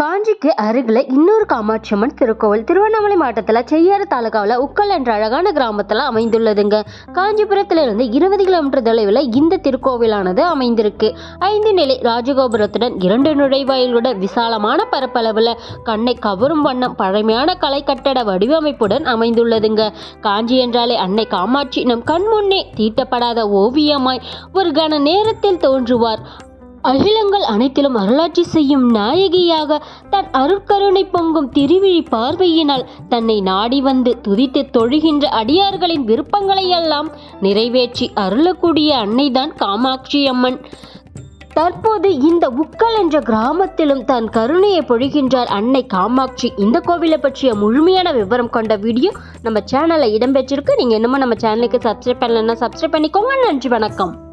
காஞ்சிக்கு அருகில் இன்னொரு காமாட்சி அம்மன் திருக்கோவில். திருவண்ணாமலை மாவட்டத்தில் செய்யாறு தாலுகாவில் உக்கல் என்ற அழகான கிராமத்தில் அமைந்துள்ளதுங்க. காஞ்சிபுரத்திலிருந்து இருபது கிலோமீட்டர் தொலைவில் இந்த திருக்கோவிலானது அமைந்திருக்கு. ஐந்து நிலை ராஜகோபுரத்துடன் இரண்டு நுழைவாயிலுடன் விசாலமான பரப்பளவில் கண்ணை கவரும் வண்ணம் பழமையான கலை கட்டட வடிவமைப்புடன் அமைந்துள்ளதுங்க. காஞ்சி என்றாலே அன்னை காமாட்சி நம் கண் முன்னே தீட்டப்படாத ஓவியமாய் ஒரு கண நேரத்தில் தோன்றுவார். அகிலங்கள் அனைத்திலும் அருளாட்சி செய்யும் நாயகியாக தன் அருட்கருணை பொங்கும் திருவிழி பார்வையினால் தன்னை நாடி வந்து துதித்து தொழுகின்ற அடியார்களின் விருப்பங்களையெல்லாம் நிறைவேற்றி அருளக்கூடிய அன்னைதான் காமாட்சி அம்மன். தற்போது இந்த உக்கல் என்ற கிராமத்திலும் தன் கருணையை பொழிகின்றார் அன்னை காமாட்சி. இந்த கோவிலை பற்றிய முழுமையான விவரம் கொண்ட வீடியோ நம்ம சேனலில் இடம்பெற்றிருக்கு. நீங்கள் என்னமோ நம்ம சேனலுக்கு சப்ஸ்கிரைப் பண்ணலன்னா சப்ஸ்கிரைப் பண்ணிக்கோங்க. நன்றி வணக்கம்.